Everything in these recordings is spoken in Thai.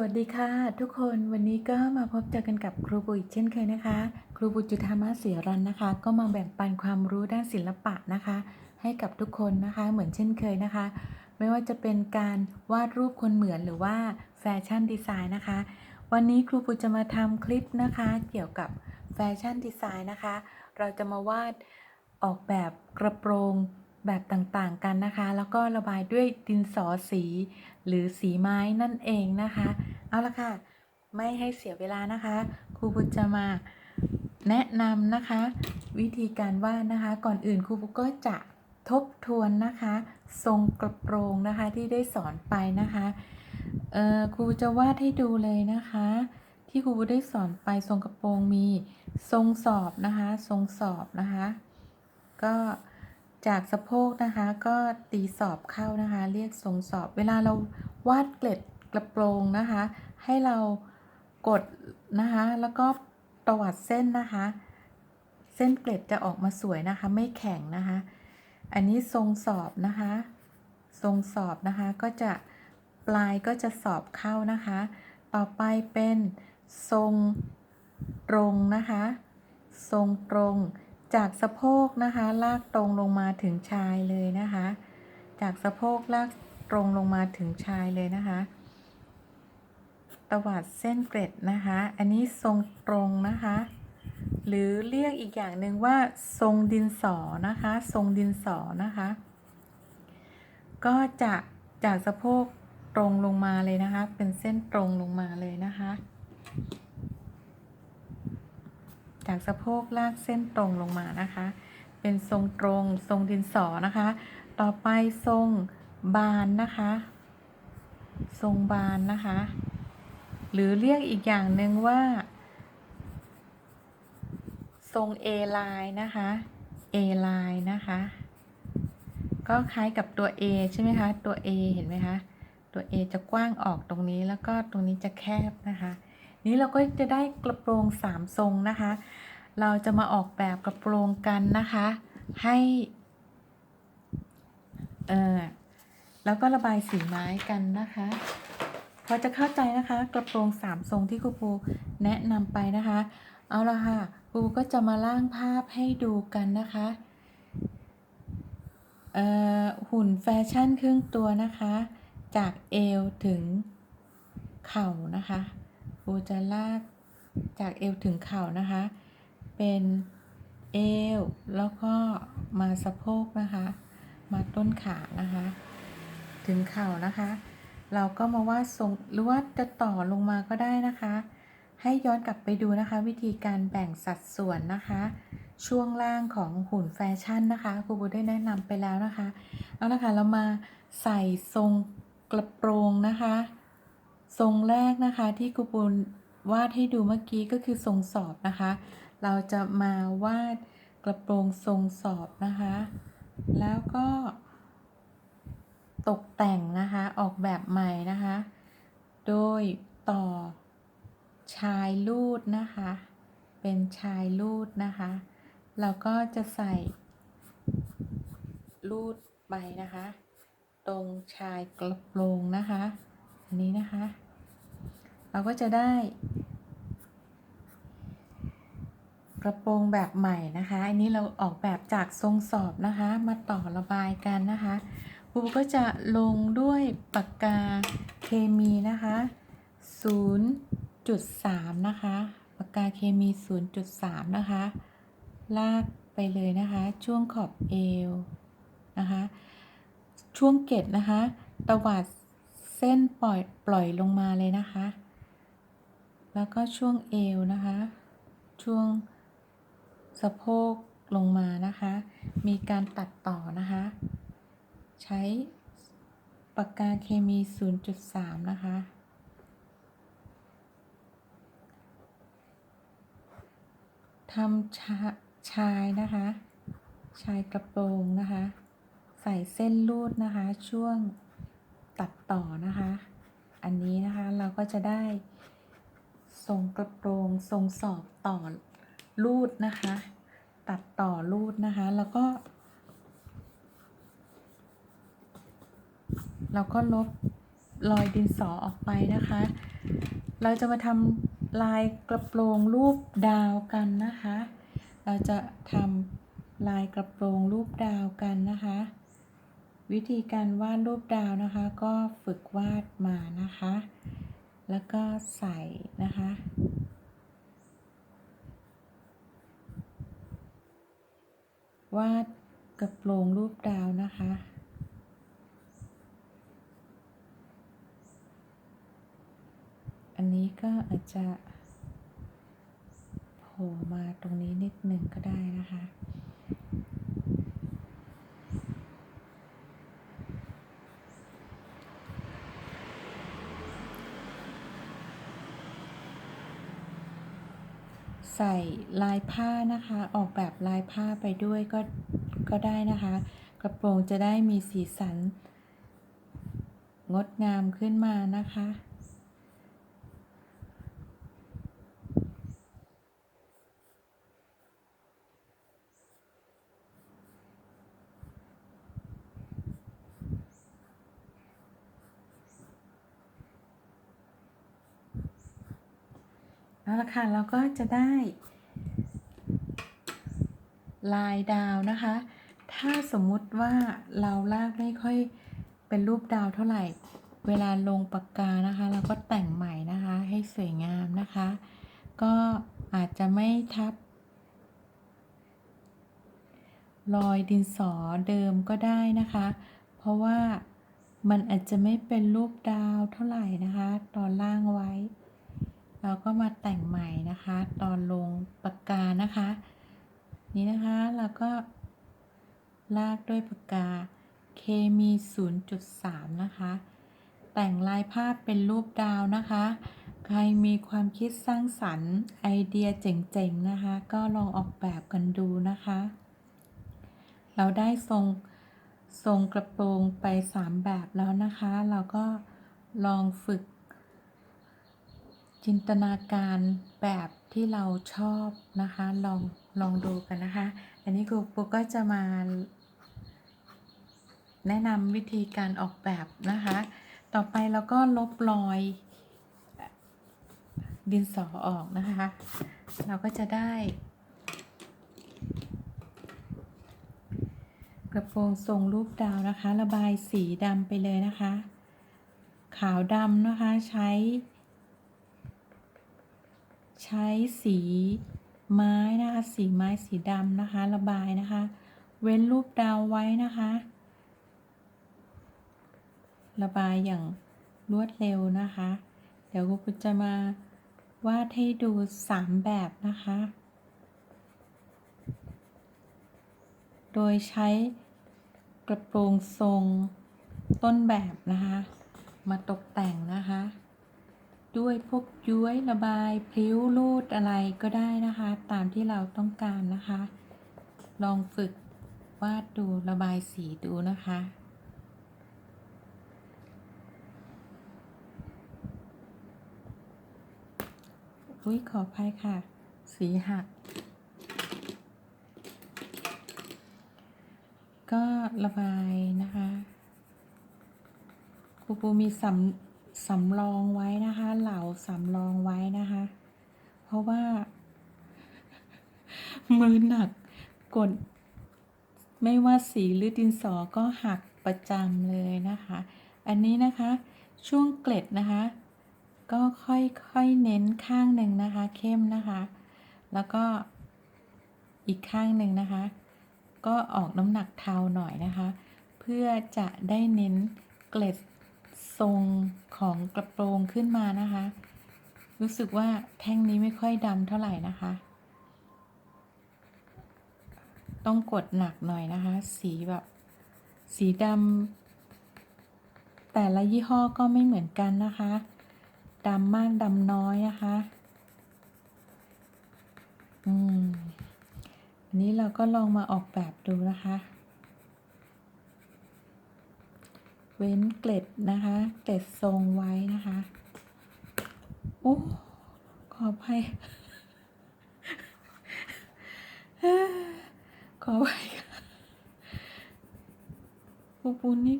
วัสดีค่ะ ทุกคนวันนี้ก็มาพบเจอกันกับครูบุญอีกเช่นเคยนะคะ ครูบุญจุธรรมะเสียรันนะคะ ก็มาแบ่งปันความรู้ด้านศิลปะนะคะ ให้กับทุกคนนะคะเหมือนเช่นเคยนะคะ ไม่ว่าจะเป็นการวาดรูปคนเหมือนหรือว่าแฟชั่นดีไซน์นะคะ วันนี้ครูปุจะมาทำคลิปนะคะ เกี่ยวกับแฟชั่นดีไซน์นะคะ เราจะมาวาดออกแบบกระโปรง แบบต่างๆกันนะคะ แล้วก็ระบายด้วยดินสอสี หรือสีไม้นั่นเองนะคะ เอาละค่ะ ไม่ให้เสียเวลานะคะ ครูปุจะมาแนะนำนะคะ วิธีการวาดนะคะ ก่อนอื่นครูปุก็จะทบทวนนะคะ ทรงกระโปรงนะคะที่ได้สอนไปนะคะครูจะวาดให้ดูเลยนะคะ ที่ครูได้สอนไปทรงกระโปรงมีทรงสอบนะคะ ทรงสอบนะคะ ก็ จากสะโพกนะคะก็ตีสอบเข้านะคะ เรียกทรงสอบ เวลาเราวาดเกล็ดกระโปรงนะคะ ให้เรากดนะคะ แล้วก็ตวัดเส้นนะคะ เส้นเกล็ดจะออกมาสวยนะคะ ไม่แข็งนะคะ อันนี้ทรงสอบนะคะ ทรงสอบนะคะก็จะปลายก็จะสอบเข้านะคะ ต่อไปเป็นทรงตรงนะคะ ทรงตรง จากสะโพกนะคะ ลากตรงลงมาถึงชายเลยนะคะ จากสะโพกลากตรงลงมาถึงชายเลยนะคะตวัดเส้นเกล็ดนะคะ อันนี้ทรงตรงนะคะ หรือเรียกอีกอย่างหนึ่งว่า ทรงดินสอนะคะ ทรงดินสอนะคะ ก็จะจากสะโพกตรงลงมาเลยนะคะ เป็นเส้นตรงลงมาเลยนะคะ จากสะโพกลากเส้นตรงลงมานะคะ เป็นทรงตรงทรงดินสอนะคะ ต่อไปทรงบานนะคะ ทรงบานนะคะ หรือเรียกอีกอย่างหนึ่งว่า ทรง A line นะคะ A line นะคะ ก็คล้ายกับตัว A ใช่ไหมคะ ตัว A เห็นไหมคะ ตัว A จะกว้างออกตรงนี้แล้วก็ตรงนี้จะแคบนะคะ นี้เราก็จะได้กระโปรงสามทรงนะคะ เราจะมาออกแบบกระโปรงกันนะคะ ให้เออแล้วก็ระบายสีไม้กันนะคะพอจะเข้าใจนะคะกระโปรงสามทรงที่ครูปูแนะนำไปนะคะ เอาละค่ะครูก็จะมาล่างภาพให้ดูกันนะคะเออหุ่นแฟชั่นครึ่งตัวนะคะ จากเอวถึงเข่านะคะ ครูจะลากจากเอวถึงเข่านะคะ เป็นเอวแล้วก็มาสะโพกนะคะ มาต้นขานะคะ ถึงเข่านะคะ เราก็มาวาดทรงหรือว่าจะต่อลงมาก็ได้นะคะ ให้ย้อนกลับไปดูนะคะ วิธีการแบ่งสัดส่วนนะคะ ช่วงล่างของหุ่นแฟชั่นนะคะครูบูได้แนะนำไปแล้วนะคะ เอาละค่ะเรามาใส่ทรงกระโปรงนะคะ ทรงแรกนะคะที่ครูบูวาดให้ดูเมื่อกี้ก็คือทรงสอบนะคะ เราจะมาวาดกระโปรงทรงสอบนะคะ แล้วก็ตกแต่งนะคะ ออกแบบใหม่นะคะ โดยต่อชายลูดนะคะ เป็นชายลูดนะคะ เราก็จะใส่ลูดไปนะคะ ตรงชายกระโปรงนะคะ อันนี้นะคะ เราก็จะได้ กระโปรงแบบใหม่นะคะ อันนี้เราออกแบบจากทรงสอบนะคะ มาต่อระบายกันนะคะครูก็จะลงด้วยปากกาเคมีนะคะ 0.3 นะคะปากกาเคมี 0.3 นะคะ ลากไปเลยนะคะ ช่วงขอบเอวนะคะ ช่วงเกตนะคะ ตวัดเส้นปล่อยปล่อยลงมาเลยนะคะ แล้วก็ช่วงเอวนะคะ ช่วงสะโพกลงมานะคะ มีการตัดต่อนะคะ ใช้ปากกาเคมี 0.3 นะคะ ทำชาชายนะคะ ชายกระโปรงนะคะ ใส่เส้นลูดนะคะ ช่วงตัดต่อนะคะ อันนี้นะคะเราก็จะได้ ทรงกระโปรงทรงสอบต่อลูดนะคะ ตัดต่อลูดนะคะ แล้วก็เราก็ลบรอยดินสอออกไปนะคะ เราจะมาทำลายกระโปรงรูปดาวกันนะคะ เราจะทำลายกระโปรงรูปดาวกันนะคะ วิธีการวาดรูปดาวนะคะ ก็ฝึกวาดมานะคะ แล้วก็ใส่นะคะ วาดกระโปรงรูปดาวนะคะ อันนี้ก็อาจจะโผล่มาตรงนี้นิดหนึ่งก็ได้นะคะ ใส่ลายผ้านะคะ ออกแบบลายผ้าไปด้วยก็ก็ได้นะคะ กระโปรงจะได้มีสีสัน งดงามขึ้นมานะคะ เอาละค่ะ เราก็จะได้ ลายดาวนะคะ ถ้าสมมุติว่าเราลากไม่ค่อยเป็นรูปดาวเท่าไหร่ เวลาลงปากกานะคะ เราก็แต่งใหม่นะคะ ให้สวยงามนะคะ ก็อาจจะไม่ทับรอยดินสอเดิมก็ได้นะคะ เพราะว่ามันอาจจะไม่เป็นรูปดาวเท่าไหร่นะคะ ตอนล่างไว้ เราก็มาแต่งใหม่นะคะ ตอนลงปากกานะคะ นี่นะคะเราก็ลากด้วยปากกาเคมี 0.3 นะคะ แต่งลายภาพเป็นรูปดาวนะคะ ใครมีความคิดสร้างสรรค์ไอเดียเจ๋งๆนะคะ ก็ลองออกแบบกันดูนะคะ เราได้ทรงทรงกระโปรงไป 3 แบบแล้วนะคะ เราก็ลองฝึก จินตนาการแบบที่เราชอบนะคะ ลองลองดูกันนะคะ อันนี้ครูปุ๊กก็จะมา แนะนำวิธีการออกแบบนะคะ ต่อไปเราก็ลบรอย ดินสอออกนะคะ เราก็จะได้ กระโปรงทรงรูปดาวนะคะ ระบายสีดำไปเลยนะคะ ขาวดำนะคะใช้ ใช้สีไม้นะคะ สีไม้สีดำนะคะ ระบายนะคะ เว้นรูปดาวไว้นะคะ ระบายอย่างรวดเร็วนะคะ เดี๋ยวครูจะมาวาดให้ดู3แบบนะคะ โดยใช้กระโปรงทรงต้นแบบนะคะ มาตกแต่งนะคะ ด้วยพวกย้วยระบายพลิ้วรูดอะไรก็ได้นะคะ ตามที่เราต้องการนะคะ ลองฝึกวาดดูระบายสีดูนะคะอุ้ยขออภัยค่ะ สีหัก ก็ระบายนะคะครูปูมีสำ สำรองไว้นะคะ เหล่าสำรองไว้นะคะ เพราะว่า มือหนักกด ไม่ว่าสีหรือดินสอก็หักประจำเลยนะคะ อันนี้นะคะ ช่วงเกล็ดนะคะ ก็ค่อยๆเน้นข้างหนึ่งนะคะ เข้มนะคะ แล้วก็อีกข้างหนึ่งนะคะ ก็ออกน้ำหนักเทาหน่อยนะคะ เพื่อจะได้เน้นเกล็ด ทรงของกระโปรงขึ้นมานะคะ รู้สึกว่าแท่งนี้ไม่ค่อยดำเท่าไหร่นะคะ ต้องกดหนักหน่อยนะคะ สีแบบ สีดำแต่ละยี่ห้อก็ไม่เหมือนกันนะคะดำมากดำน้อยนะคะ อืมนนี้เราก็ลองมาออกแบบดูนะคะ เว้นเกล็ดนะคะ เกล็ดทรงไว้นะคะโอ้ขออภัยขออภัยค่ะปูปูนี่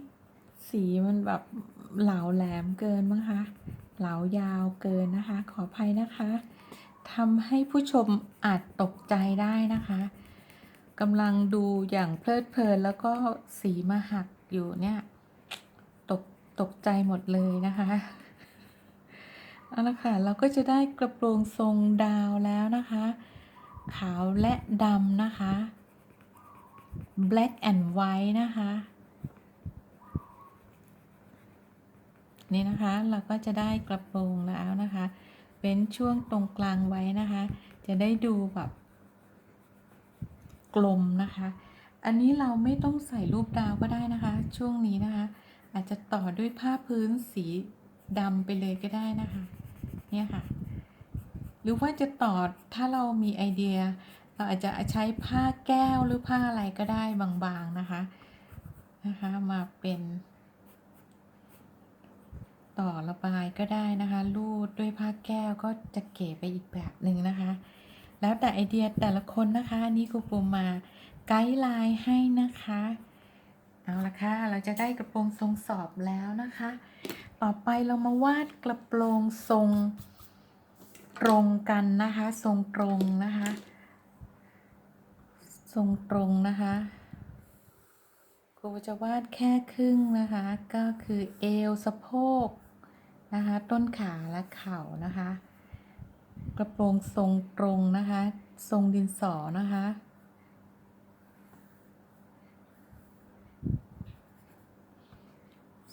สีมันแบบเหลาแหลมเกินมั้งคะเหลายาวเกินนะคะ ขออภัยนะคะทำให้ผู้ชมอาจตกใจได้นะคะกำลังดูอย่างเพลิดเพลินแล้วก็สีมาหักอยู่เนี่ย ตกตกใจหมดเลยนะคะเอาละค่ะเราก็จะได้กระโปรงทรงดาวแล้วนะคะ ขาวและดำนะคะ black and white นะคะ นี่นะคะเราก็จะได้กระโปรงแล้วนะคะเว้นช่วงตรงกลางไว้นะคะ จะได้ดูแบบกลมนะคะ อันนี้เราไม่ต้องใส่รูปดาวก็ได้นะคะ ช่วงนี้นะคะ อาจจะต่อด้วยผ้าพื้นสีดำไปเลยก็ได้นะคะ เนี่ยค่ะ หรือว่าจะต่อถ้าเรามีไอเดีย เราอาจจะใช้ผ้าแก้วหรือผ้าอะไรก็ได้บางๆนะคะนะคะมาเป็นต่อระบายก็ได้นะคะ รูดด้วยผ้าแก้วก็จะเก๋ไปอีกแบบหนึ่งนะคะ แล้วแต่ไอเดียแต่ละคนนะคะนนี้ครูปูมาไกด์ไลน์ให้นะคะ เอาละค่ะ เราจะได้กระโปรงทรงสอบแล้วนะคะ ต่อไปเรามาวาดกระโปรงทรงตรงกันนะคะ ทรงตรงนะคะ ทรงตรงนะคะครูจะวาดแค่ครึ่งนะคะ ก็คือเอวสะโพกนะคะ ต้นขาและเข่านะคะ กระโปรงทรงตรงนะคะ ทรงดินสอนะคะ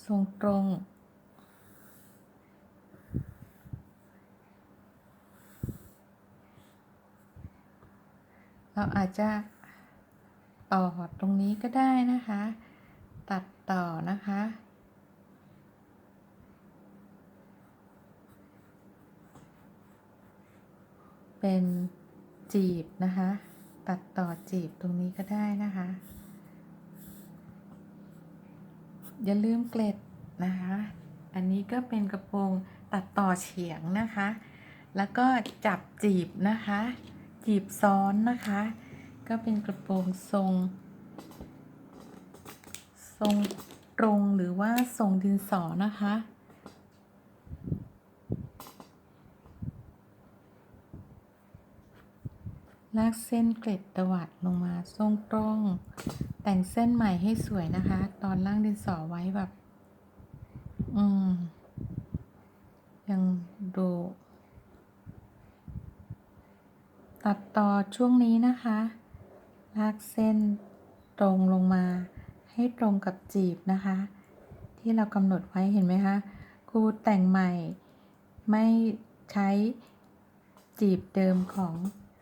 ทรงตรงเราอาจจะต่อตรงนี้ก็ได้นะคะ ตัดต่อนะคะ เป็นจีบนะคะ ตัดต่อจีบตรงนี้ก็ได้นะคะ อย่าลืมเกล็ดนะคะ อันนี้ก็เป็นกระโปรงตัดต่อเฉียงนะคะ แล้วก็จับจีบนะคะ จีบซ้อนนะคะ ก็เป็นกระโปรงทรง ทรงตรงหรือว่าทรงดินสอนะคะลากเส้นเกล็ดตวัดลงมาทรงตรง แต่งเส้นใหม่ให้สวยนะคะ ตอนล่างดินสอไว้แบบ อืม ยังดูตัดต่อช่วงนี้นะคะ ลากเส้นตรงลงมา ให้ตรงกับจีบนะคะ ที่เรากำหนดไว้เห็นไหมคะครูแต่งใหม่ ไม่ใช้จีบเดิมของ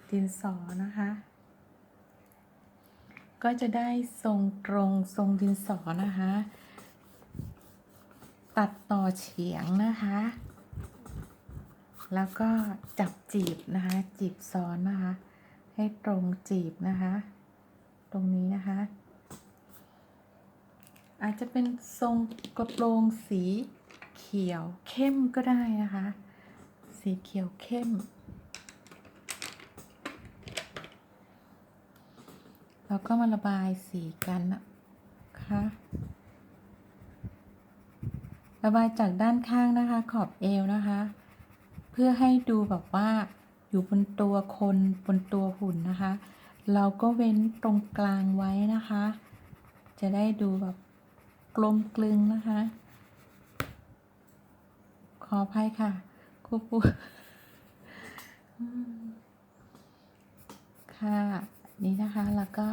ดินสอนะคะ ก็จะได้ทรงตรงทรงดินสอนะคะ ตัดต่อเฉียงนะคะ แล้วก็จับจีบนะคะ จีบซ้อนนะคะ ให้ตรงจีบนะคะ ตรงนี้นะคะ อาจจะเป็นทรงกระโปรงสีเขียวเข้มก็ได้นะคะ สีเขียวเข้ม แล้วก็มาระบายสีกันนะคะระบายจากด้านข้างนะคะ ขอบเอวนะคะ เพื่อให้ดูแบบว่าอยู่บนตัวคนบนตัวหุ่นนะคะ เราก็เว้นตรงกลางไว้นะคะ จะได้ดูแบบกลมกลึงนะคะ ขออภัยค่ะครูปูค่ะ นี่นะคะแล้วก็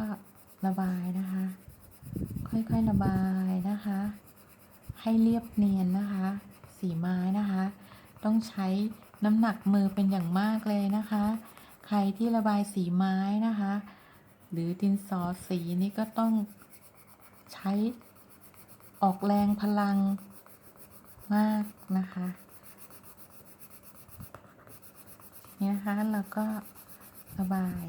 ระบายนะคะ ค่อยๆระบายนะคะ ให้เรียบเนียนนะคะ สีไม้นะคะ ต้องใช้น้ำหนักมือเป็นอย่างมากเลยนะคะ ใครที่ระบายสีไม้นะคะ หรือดินสอสีนี่ก็ต้องใช้ออกแรงพลังมากนะคะเนี่ยนะคะแล้วก็ระบาย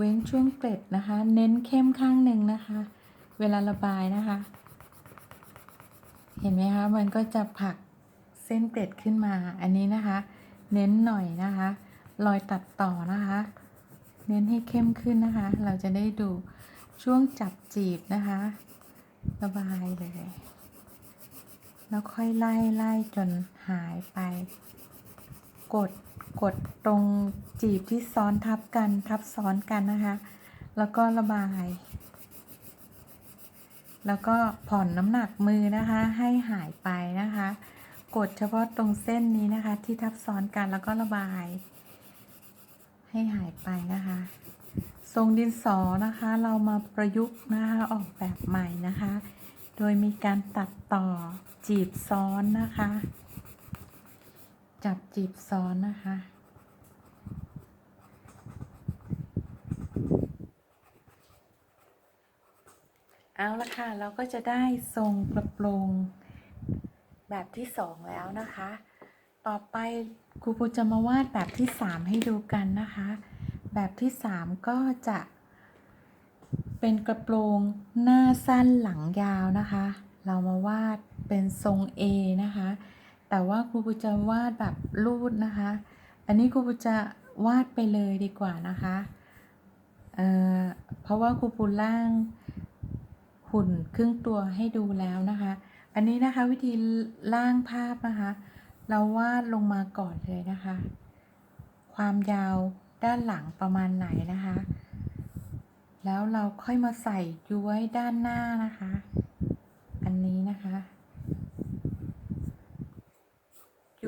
เว้นช่วงเกล็ดนะคะ เน้นเข้มข้างหนึ่งนะคะ เวลาระบายนะคะ เห็นไหมคะ มันก็จะผักเส้นเกล็ดขึ้นมา อันนี้นะคะ เน้นหน่อยนะคะ รอยตัดต่อนะคะ เน้นให้เข้มขึ้นนะคะ เราจะได้ดูช่วงจับจีบนะคะ ระบายเลย แล้วค่อยไล่ไล่จนหายไป กด กดตรงจีบที่ซ้อนทับกันทับซ้อนกันนะคะ แล้วก็ระบาย แล้วก็ผ่อนน้ำหนักมือนะคะ ให้หายไปนะคะ กดเฉพาะตรงเส้นนี้นะคะ ที่ทับซ้อนกันแล้วก็ระบาย ให้หายไปนะคะ ทรงดินสอนะคะ เรามาประยุกต์นะคะออกแบบใหม่นะคะ โดยมีการตัดต่อจีบซ้อนนะคะ จับจีบซ้อนนะคะ เอาละค่ะ เราก็จะได้ทรงกระโปรงแบบที่สองแล้วนะคะ ต่อไปครูปูจะมาวาดแบบที่สามให้ดูกันนะคะ แบบที่สามก็จะเป็นกระโปรงหน้าสั้นหลังยาวนะคะ เรามาวาดเป็นทรง A นะคะ แต่ว่าครูปูจะวาดแบบรูดนะคะ อันนี้ครูปูจะวาดไปเลยดีกว่านะคะเอ่อเพราะว่าครูปูล่างหุ่นครึ่งตัวให้ดูแล้วนะคะ อันนี้นะคะวิธีล่างภาพนะคะ เราวาดลงมาก่อนเลยนะคะ ความยาวด้านหลังประมาณไหนนะคะ แล้วเราค่อยมาใส่ย้วยด้านหน้านะคะ อันนี้นะคะ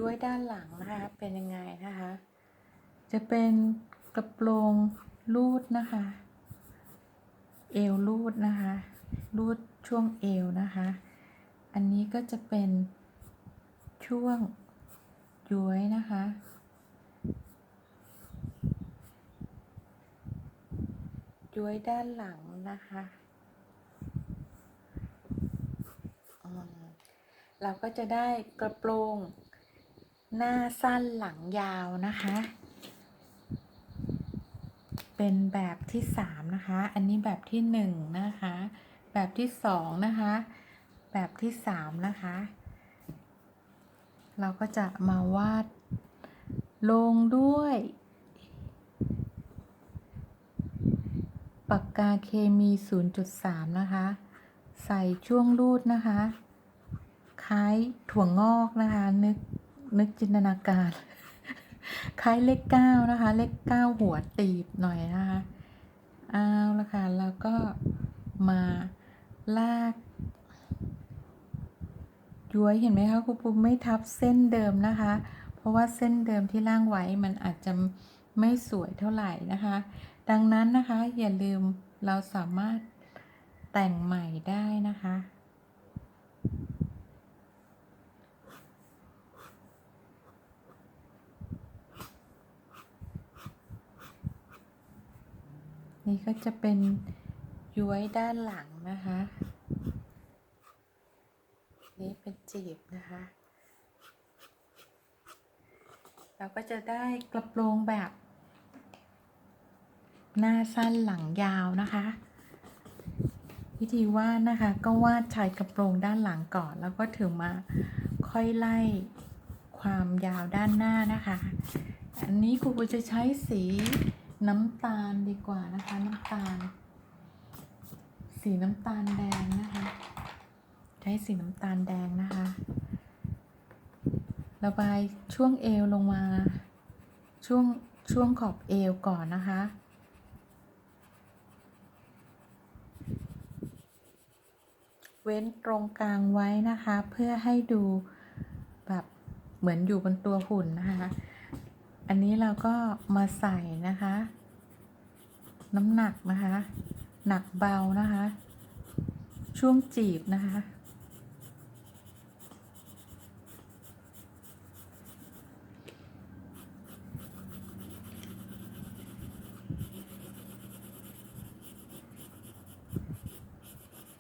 ย้วยด้านหลังนะคะ เป็นยังไงนะคะ จะเป็นกระโปรงรูดนะคะ เอวรูดนะคะ รูดช่วงเอวนะคะ อันนี้ก็จะเป็นช่วงย้วยนะคะ ย้วยด้านหลังนะคะเราก็จะได้กระโปรง หน้าสั้นหลังยาวนะคะ เป็นแบบที่สามนะคะ อันนี้แบบที่หนึ่งนะคะ แบบที่สองนะคะ แบบที่สามนะคะ เราก็จะมาวาดลงด้วยปากกาเคมี 0.3 นะคะ ใส่ช่วงรูดนะคะ คล้ายถั่วงอกนะคะ นึก นึกจินตนาการ คล้ายเลขเก้านะคะ เลขเก้าหัวตีบหน่อยนะคะเอาละค่ะแล้วก็มาลากย้วยเห็นไหมคะครูปูไม่ทับเส้นเดิมนะคะ เพราะว่าเส้นเดิมที่ล่างไว้มันอาจจะไม่สวยเท่าไหร่นะคะ ดังนั้นนะคะอย่าลืมเราสามารถแต่งใหม่ได้นะคะ นี่ก็จะเป็นย้วยด้านหลังนะคะ นี่เป็นจีบนะคะ เราก็จะได้กระโปรงแบบ หน้าสั้นหลังยาวนะคะ วิธีวาดนะคะ ก็วาดชายกระโปรงด้านหลังก่อน แล้วก็ถึงมาค่อยไล่ความยาวด้านหน้านะคะ อันนี้ครูปูจะใช้สี น้ำตาลดีกว่านะคะ น้ำตาล สีน้ำตาลแดงนะคะ ใช้สีน้ำตาลแดงนะคะ ระบายช่วงเอวลงมา ช่วงช่วงขอบเอวก่อนนะคะเว้นตรงกลางไว้นะคะ เพื่อให้ดูแบบเหมือนอยู่บนตัวหุ่นนะคะ อันนี้เราก็มาใส่นะคะ น้ำหนักนะคะ หนักเบานะคะ ช่วงจีบนะคะ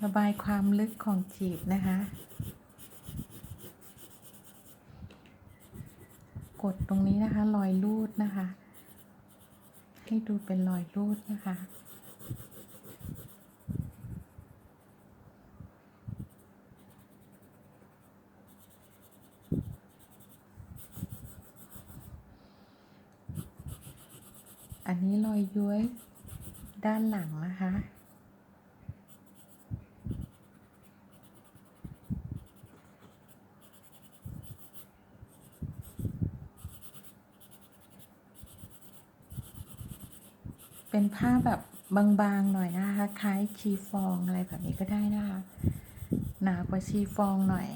ระบายความลึกของจีบนะคะ กดตรงนี้นะคะ รอยรูดนะคะ ให้ดูเป็นรอยรูดนะคะอันนี้รอยย้วยด้านหลังนะคะ เป็นผ้าแบบบางๆหน่อยนะคะ คล้ายชีฟองอะไรแบบนี้ก็ได้นะคะ หนากว่าชีฟองหน่อย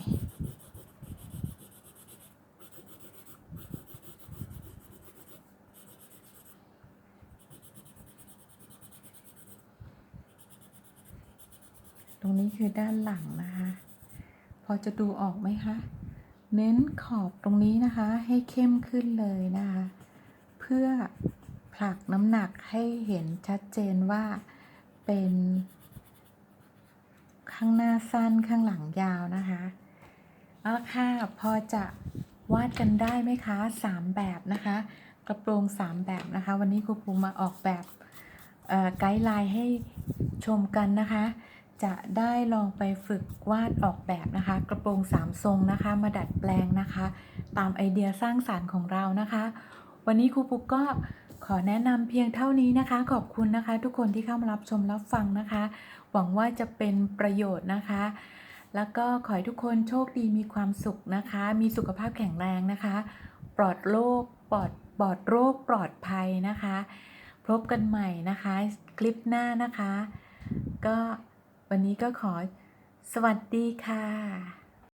ตรงนี้คือด้านหลังนะคะ พอจะดูออกไหมคะ เน้นขอบตรงนี้นะคะให้เข้มขึ้นเลยนะคะ เพื่อ ผลักน้ำหนักให้เห็นชัดเจนว่าเป็น ข้างหน้าสั้นข้างหลังยาวนะคะเอาละค่ะพอจะวาดกันได้ไหมคะสามแบบนะคะ กระโปรงสามแบบนะคะ วันนี้ครูปูมาออกแบบไกด์ไลน์ให้ชมกันนะคะ จะได้ลองไปฝึกวาดออกแบบนะคะ กระโปรงสามทรงนะคะ มาดัดแปลงนะคะ ตามไอเดียสร้างสารรค์ของเรานะคะ วันนี้ครูปุ๊กก็ ขอแนะนำเพียงเท่านี้นะคะ ขอบคุณนะคะ ทุกคนที่เข้ามารับชมรับฟังนะคะ หวังว่าจะเป็นประโยชน์นะคะ แล้วก็ขอให้ทุกคนโชคดีมีความสุขนะคะ มีสุขภาพแข็งแรงนะคะ ปลอดโรคปลอดปลอดโรคปลอดภัยนะคะ พบกันใหม่นะคะ คลิปหน้านะคะ ก็วันนี้ก็ขอสวัสดีค่ะ